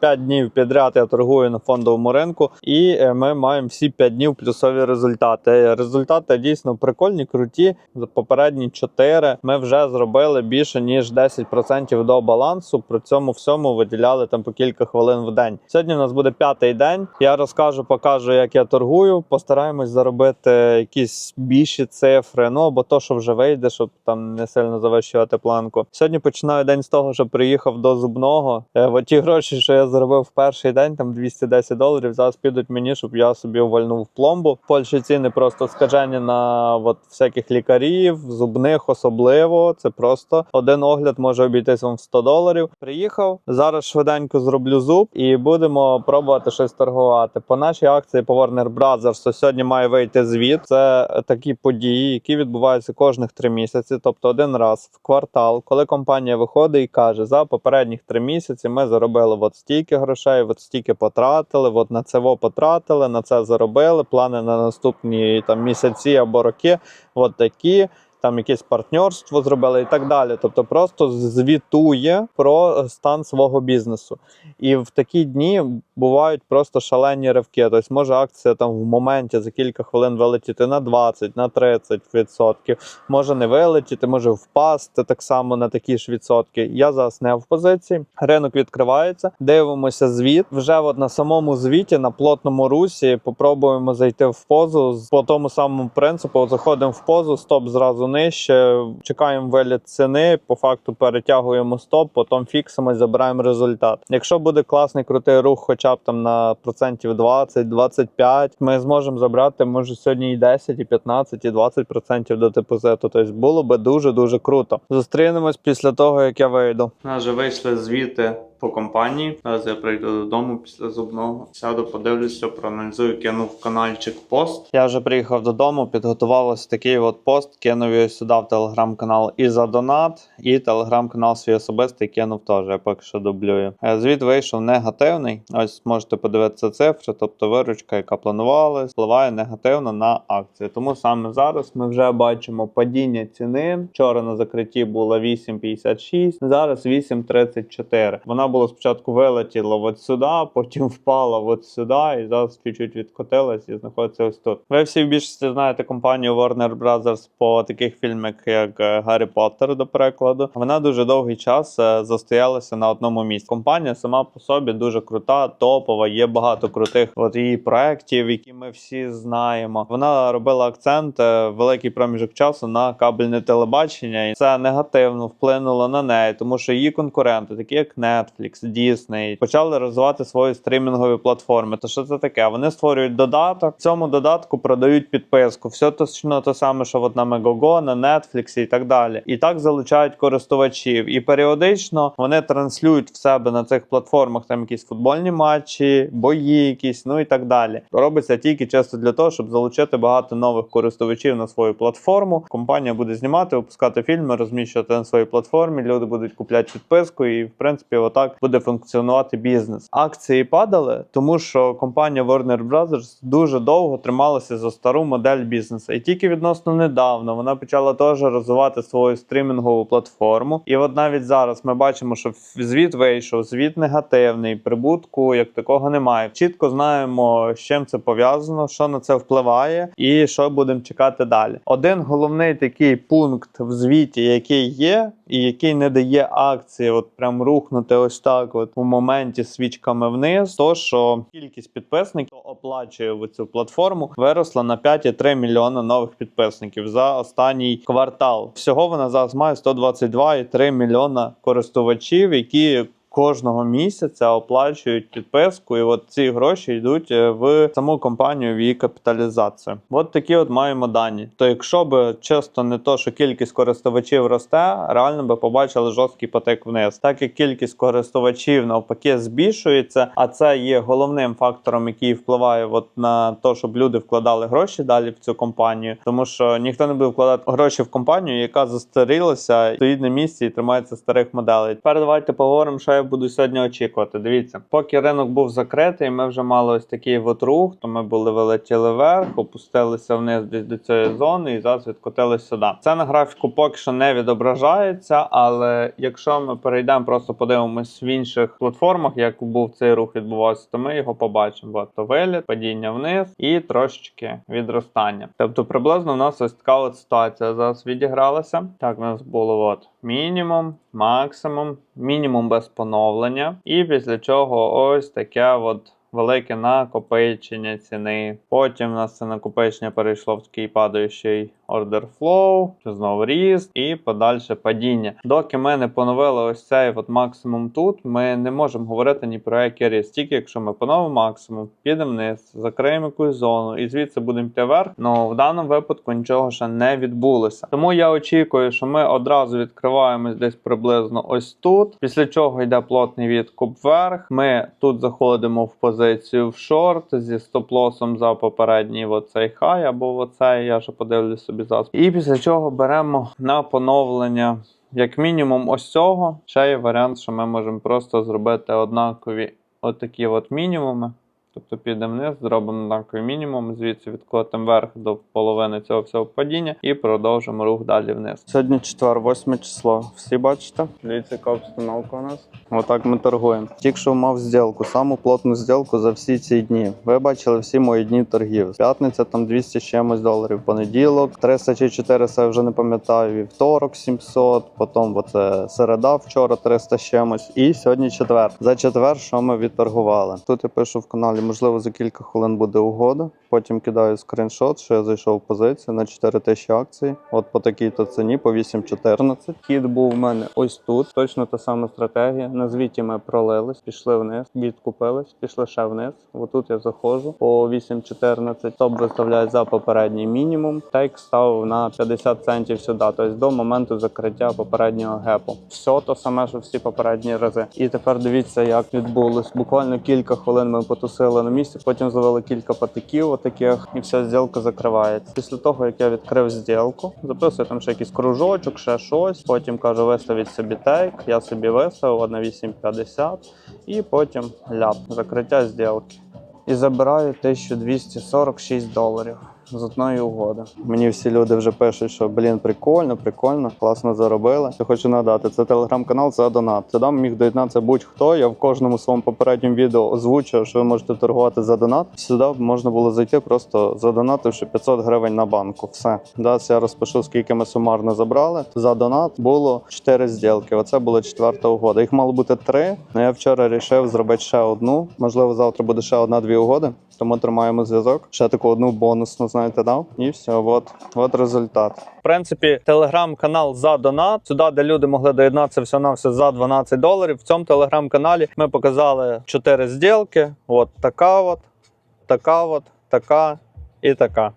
5 днів підряд я торгую на фондовому ринку, і е, ми маємо всі 5 днів плюсові результати. Результати дійсно прикольні, круті. За попередні 4 ми вже зробили більше ніж 10% до балансу. При цьому всьому виділяли там по кілька хвилин в день. Сьогодні у нас буде п'ятий день. Я розкажу, покажу, як я торгую. Постараємось заробити якісь більші цифри. Ну або то, що вже вийде, щоб там не сильно завищувати планку. Сьогодні починаю день з того, що приїхав до зубного. Е, ті гроші, що я заробив в перший день, там 210 доларів. Зараз підуть мені, щоб я собі увальнув пломбу. В Польщі ціни просто скажені на от всяких лікарів, зубних особливо. Це просто один огляд може обійтись вам в 100 доларів. Приїхав зараз швиденько зроблю зуб і будемо пробувати щось торгувати. По нашій акції по Warner Brothers сьогодні має вийти звіт. Це такі події, які відбуваються кожних три місяці, тобто один раз в квартал, коли компанія виходить і каже: за попередніх три місяці ми заробили от стільки грошей, от стільки потратили, от на це потратили, на це заробили. Плани на наступні там місяці або роки, от такі. Там якесь партнерство зробили і так далі. Тобто просто звітує про стан свого бізнесу. І в такі дні бувають просто шалені ривки. Тобто може акція там в моменті за кілька хвилин вилетіти на 20, на 30%, може не вилетіти, може впасти так само на такі ж відсотки. Я зараз не в позиції. Ринок відкривається, дивимося звіт. Вже от на самому звіті, на плотному русі, попробуємо зайти в позу по тому самому принципу. Заходимо в позу, стоп зразу нижче, чекаємо виліт ціни. По факту перетягуємо стоп, потім фіксимо забираємо результат. Якщо буде класний крутий рух, хоча б там на процентів 20-25, ми зможемо забрати може сьогодні і 10, і 15, і 20% до депозиту. Тобто було би дуже дуже круто. Зустрінемось після того, як я вийду. Наже вийшли звіти по компанії. Зараз я прийду додому після зубного. Сяду, подивлюся, проаналізую, кину в каналчик пост. Я вже приїхав додому, підготував ось такий от пост, кинув його сюди в телеграм-канал і за донат, і телеграм-канал свій особистий кинув теж. Я поки що дублюю. Е, Звіт вийшов негативний. Ось можете подивитися цифри, тобто виручка, яка планувалась, впливає негативно на акції. Тому саме зараз ми вже бачимо падіння ціни. Вчора на закритті було 8,56, зараз 8,34. Вона була спочатку вилетіла от сюди, потім впала от сюди, і зараз чуть-чуть відкотилась і знаходиться ось тут. Ви всі в більшості знаєте компанію Warner Brothers по таких фільмах, як е, Гаррі Поттер, до прикладу. Вона дуже довгий час е, застоялася на одному місці. Компанія сама по собі дуже крута, топова. Є багато крутих от її проєктів, які ми всі знаємо. Вона робила акцент е, великий проміжок часу на кабельне телебачення, і це негативно вплинуло на неї, тому що її конкуренти, такі як Netflix, Disney, почали розвивати свої стрімінгові платформи. То що це таке? Вони створюють додаток. В цьому додатку продають підписку. Все точно те саме, що от на Megogo, на Netflix і так далі. І так залучають користувачів. І періодично вони транслюють в себе на цих платформах там якісь футбольні матчі, бої, якісь, ну і так далі. Робиться тільки чисто для того, щоб залучити багато нових користувачів на свою платформу. Компанія буде знімати, випускати фільми, розміщувати на своїй платформі. Люди будуть купляти підписку, і в принципі, отак буде функціонувати бізнес. Акції падали, тому що компанія Warner Brothers дуже довго трималася за стару модель бізнесу. І тільки відносно недавно вона почала теж розвивати свою стрімінгову платформу. І от навіть зараз ми бачимо, що звіт вийшов, звіт негативний, прибутку як такого немає. Чітко знаємо, з чим це пов'язано, що на це впливає, і що будемо чекати далі. Один головний такий пункт в звіті, який є, і який не дає акції, от прям рухнути ось так, от у моменті свічками вниз, то що кількість підписників оплачує в цю платформу, виросла на 5,3 мільйона нових підписників за останній квартал. Всього вона зараз має 122,3 мільйона користувачів, які кожного місяця оплачують підписку, і от ці гроші йдуть е, в саму компанію в її капіталізацію. От такі от маємо дані. То якщо б чисто не то, що кількість користувачів росте, реально би побачили жорсткий потик вниз. Так як кількість користувачів навпаки збільшується, а це є головним фактором, який впливає от на те, щоб люди вкладали гроші далі в цю компанію, тому що ніхто не буде вкладати гроші в компанію, яка застарілася, стоїть на місці і тримається старих моделей. Тепер давайте поговоримо, що я буду сьогодні очікувати? Дивіться, поки ринок був закритий, ми вже мали ось такий от рух, то ми були вилетіли вверх, опустилися вниз десь до цієї зони і зараз відкотились сюди. Це на графіку поки що не відображається, але якщо ми перейдемо, просто подивимось в інших платформах, як був цей рух відбувався, то ми його побачимо. То виліт, падіння вниз і трошечки відростання. Тобто приблизно у нас ось така от ситуація зараз відігралася. Так, у нас було от мінімум, максимум, мінімум без поновлення, і після чого ось таке от. Велике накопичення ціни. Потім у нас це накопичення перейшло в такий падаючий order flow, знову ріст і подальше падіння. Доки ми не поновили ось цей от максимум тут, ми не можемо говорити ні про який ріст. Тільки якщо ми поновимо максимум, підемо вниз, закриємо якусь зону і звідси будемо йти вверх. Ну в даному випадку нічого ще не відбулося. Тому я очікую, що ми одразу відкриваємось десь приблизно ось тут. Після чого йде плотний відкуп вверх. Ми тут заходимо в позицію в шорт зі стоп-лосом за попередній оцей хай або оцей. Я ще подивлюсь собі зараз. І після чого беремо на поновлення. Як мінімум, ось цього ще є варіант, що ми можемо просто зробити однакові отакі от мінімуми. Тобто підемо вниз, зробимо однаковий мінімум, звідси відкотимо вверх до половини цього всього падіння і продовжимо рух далі вниз. Сьогодні четвер, 8 число. Всі бачите? Дивіться, яка обстановка у нас. Отак ми торгуємо. Тільки що мав зділку, саму плотну зділку за всі ці дні. Ви бачили всі мої дні торгів. П'ятниця там 200 з чимось доларів. Понеділок 300 чи 400, я вже не пам'ятаю. Вівторок 700, потім оце середа вчора 300 з чимось. І сьогодні четвер. За четвер, що ми відторгували. Тут я пишу в каналі, можливо, за кілька хвилин буде угода. Потім кидаю скріншот, що я зайшов в позицію на 4 тисячі акцій. От по такій-то ціні, по 8.14. Хід був у мене ось тут. Точно та сама стратегія. На звіті ми пролились, пішли вниз, відкупились, пішли ще вниз. Отут я заходжу по 8.14. Топ виставляє за попередній мінімум. Тейк ставив на 50 центів сюди, тобто до моменту закриття попереднього гепу. Все то саме, що всі попередні рази. І тепер дивіться, як відбулось. Буквально кілька хвилин ми потусили на місці, потім зловили кілька патиків отаких, і вся зділка закривається. Після того, як я відкрив зділку, записую там ще якийсь кружочок, ще щось. Потім кажу, виставіть собі тейк. Я собі виставив на 8,50 і потім ляп, закриття зділки. І забираю 1246 доларів. З одної угоди. Мені всі люди вже пишуть, що блін, прикольно, прикольно, класно заробили. Я хочу надати. Це телеграм-канал за донат. Сюди міг доєднатися будь-хто. Я в кожному своєму попередньому відео озвучив, що ви можете торгувати за донат. Сюди можна було зайти, просто задонативши 500 гривень на банку. Все. Зараз я розпишу, скільки ми сумарно забрали. За донат було 4 зділки. Оце була четверта угода. Їх мало бути три. але я вчора вирішив зробити ще одну. Можливо, завтра буде ще одна-дві угоди. Тому тримаємо зв'язок. Ще таку одну бонусну, знаєте, дав. І все, от, от результат. В принципі, телеграм-канал за донат. Сюди, де люди могли доєднатися всього на все за 12 доларів. В цьому телеграм-каналі ми показали 4 зділки. От така от, така от, така і така.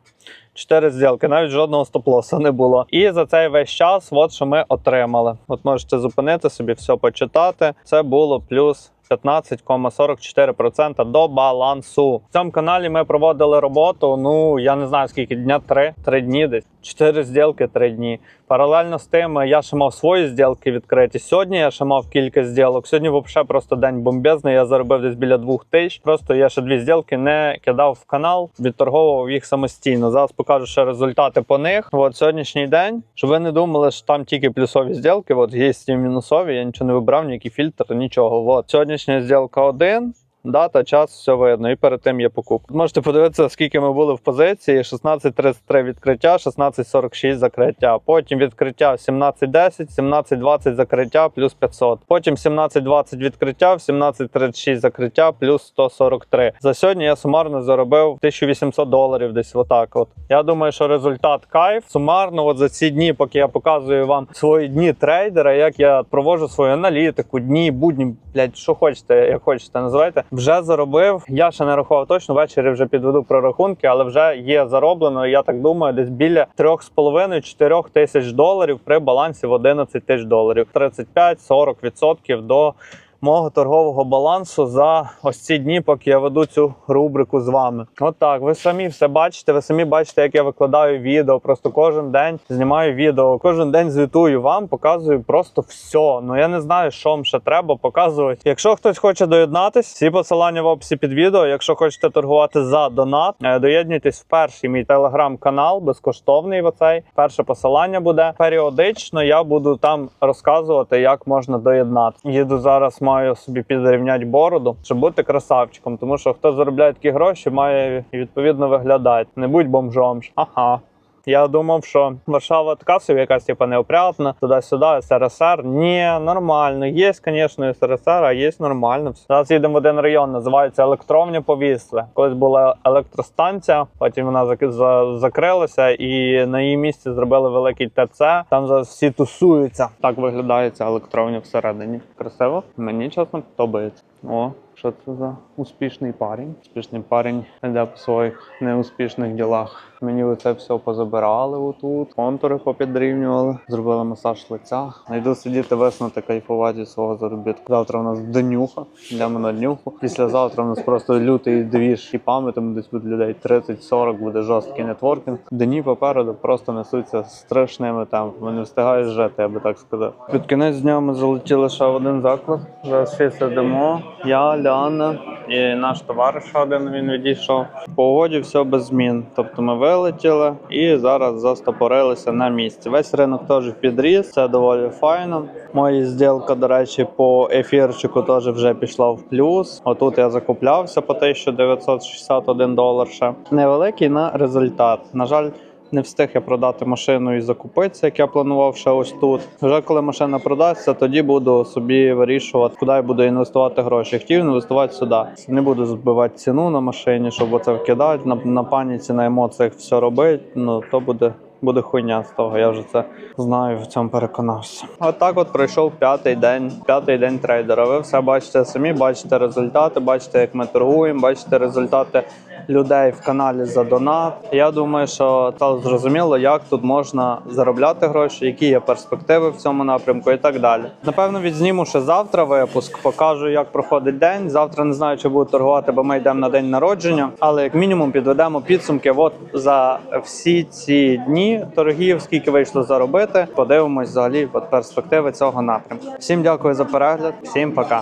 Чотири зділки, навіть жодного стоп-лоса не було. І за цей весь час, от що ми отримали. От можете зупинити собі, все почитати. Це було плюс 15,44% до балансу. В цьому каналі ми проводили роботу. Ну я не знаю скільки дня три, три дні десь. Чотири зділки, три дні. Паралельно з тим я ще мав свої зділки відкриті. Сьогодні я ще мав кілька зділок. Сьогодні взагалі просто день бомбезний. Я заробив десь біля двох тисяч. Просто я ще дві зділки не кидав в канал, відторговував їх самостійно. Зараз покажу ще результати по них. От сьогоднішній день, щоб ви не думали, що там тільки плюсові зділки. От є і мінусові. Я нічого не вибрав, ніякий фільтр, нічого. От сьогоднішня зділка один. Дата, час, все видно, і перед тим є покупка. Можете подивитися, скільки ми були в позиції: 16.33 відкриття, 16.46 закриття. Потім відкриття 17.10, 17.20 закриття плюс 500. Потім 17.20 відкриття, 17.36 закриття плюс 143. За сьогодні я сумарно заробив 1800 доларів десь отак. От я думаю, що результат кайф. Сумарно, от за ці дні, поки я показую вам свої дні трейдера, як я проводжу свою аналітику, дні, будні, блядь, що хочете, як хочете, називайте. Вже заробив. Я ще не рахував точно. Ввечері вже підведу прорахунки, але вже є зароблено. Я так думаю, десь біля 3,5-4 тисяч доларів при балансі в 11 тисяч доларів. 35-40% до мого торгового балансу за ось ці дні, поки я веду цю рубрику з вами. От так, ви самі все бачите. Ви самі бачите, як я викладаю відео. Просто кожен день знімаю відео, кожен день звітую вам, показую просто все. Ну я не знаю, що вам ще треба показувати. Якщо хтось хоче доєднатись, всі посилання в описі під відео. Якщо хочете торгувати за донат, е, доєднуйтесь в перший мій телеграм-канал, безкоштовний. Оцей перше посилання буде періодично. Я буду там розказувати, як можна доєднати. Їду зараз, маю собі підрівняти бороду, щоб бути красавчиком. Тому що хто заробляє такі гроші, має відповідно виглядати. Не будь бомжом. Ага. Я думав, що Варшава така собі якась типа неопрятна, туди-сюди, СРСР. Ні, нормально. Є, звісно, СРСР, а є нормально. Зараз їдемо в один район, називається електронні повісли. Колись була електростанція, потім вона зак- закрилася, і на її місці зробили великий ТЦ. Там зараз всі тусуються. Так виглядає ця всередині. Красиво. Мені чесно подобається. О, що це за успішний парень? Успішний парень йде по своїх неуспішних ділах. Мені оце все позабирали отут, контури попідрівнювали, зробили масаж лиця. Найду сидіти веснути, кайфувати свого заробітку. Завтра у нас днюха, йдемо на днюху. Післязавтра у нас просто лютий двіж з шіпами, там десь буде людей 30-40, буде жорсткий нетворкінг. Дні попереду просто несуться страшними темпами. Не встигаєш жити, я би так сказав. Під кінець дня ми залетіли ще в один заклад. Зараз всі сидимо. Я, Ляна і наш товариш один він відійшов. В погоді все без змін. Тобто ми вилетіли і зараз застопорилися на місці. Весь ринок теж підріс, це доволі файно. Моя зділка, до речі, по ефірчику теж вже пішла в плюс. Отут я закуплявся по 1961 долар ще. Невеликий на результат. На жаль. Не встиг я продати машину і закупитися, як я планував ще ось тут. Вже коли машина продасться, тоді буду собі вирішувати, куди я буду інвестувати гроші. Хотів інвестувати сюди. Не буду збивати ціну на машині, щоб оце вкидати на, на паніці, на емоціях все робити. Ну то буде. Буде хуйня з того, я вже це знаю, в цьому переконався. Отак от пройшов п'ятий день, п'ятий день трейдера. Ви все бачите самі, бачите результати, бачите, як ми торгуємо, бачите результати людей в каналі за донат. Я думаю, що стало зрозуміло, як тут можна заробляти гроші, які є перспективи в цьому напрямку і так далі. Напевно, відзніму ще завтра випуск, покажу, як проходить день. Завтра не знаю, чи буду торгувати, бо ми йдемо на день народження. Але як мінімум підведемо підсумки. От за всі ці дні торгів, скільки вийшло заробити. Подивимось взагалі перспективи цього напрямку. Всім дякую за перегляд, всім пока.